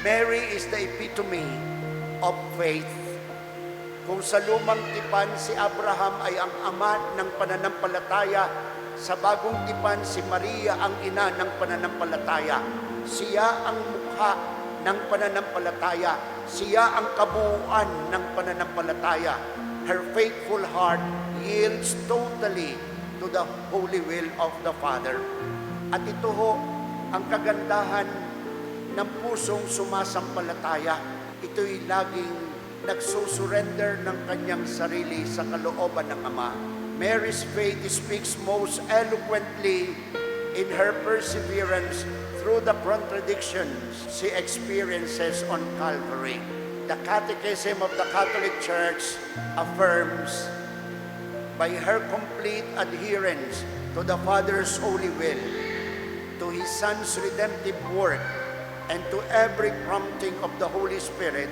is the epitome of faith. Kung sa lumang tipan si Abraham ay ang ama ng pananampalataya, sa bagong tipan si Maria ang ina ng pananampalataya. Siya ang mukha ng pananampalataya. Siya ang kabuuan ng pananampalataya. Her faithful heart yields totally to the holy will of the Father. At ito ho, ang kagandahan ng pusong sumasampalataya. Ito'y laging nagsusurrender ng kanyang sarili sa kalooban ng Ama. Mary's faith speaks most eloquently in her perseverance through the contradictions she experiences on Calvary. The Catechism of the Catholic Church affirms by her complete adherence to the Father's holy will, to His Son's redemptive work, and to every prompting of the Holy Spirit,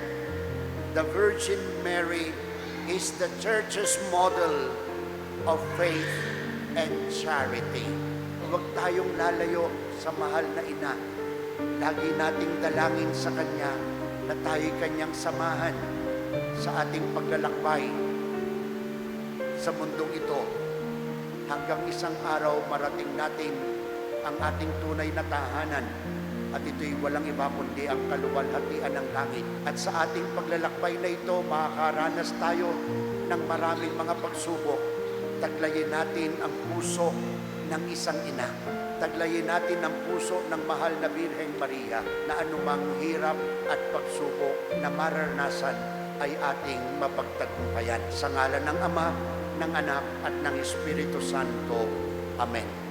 the Virgin Mary is the Church's model of faith and charity. Huwag tayong lalayo sa mahal na ina. Lagi nating dalangin sa Kanya na tayo'y Kanyang samahan sa ating paglalakbay sa mundong ito hanggang isang araw marating natin ang ating tunay na tahanan at ito'y walang iba kundi ang kaluwalhatian ng langit. At sa ating paglalakbay na ito, makakaranas tayo ng maraming mga pagsubok. Taglayin natin ang puso ng isang ina. Taglayin natin ang puso ng mahal na Birheng Maria na anumang hirap at pagsubok na mararanasan ay ating mapagtagumpayan. Sa ngalan ng Ama, ng Anak at ng Espiritu Santo. Amen.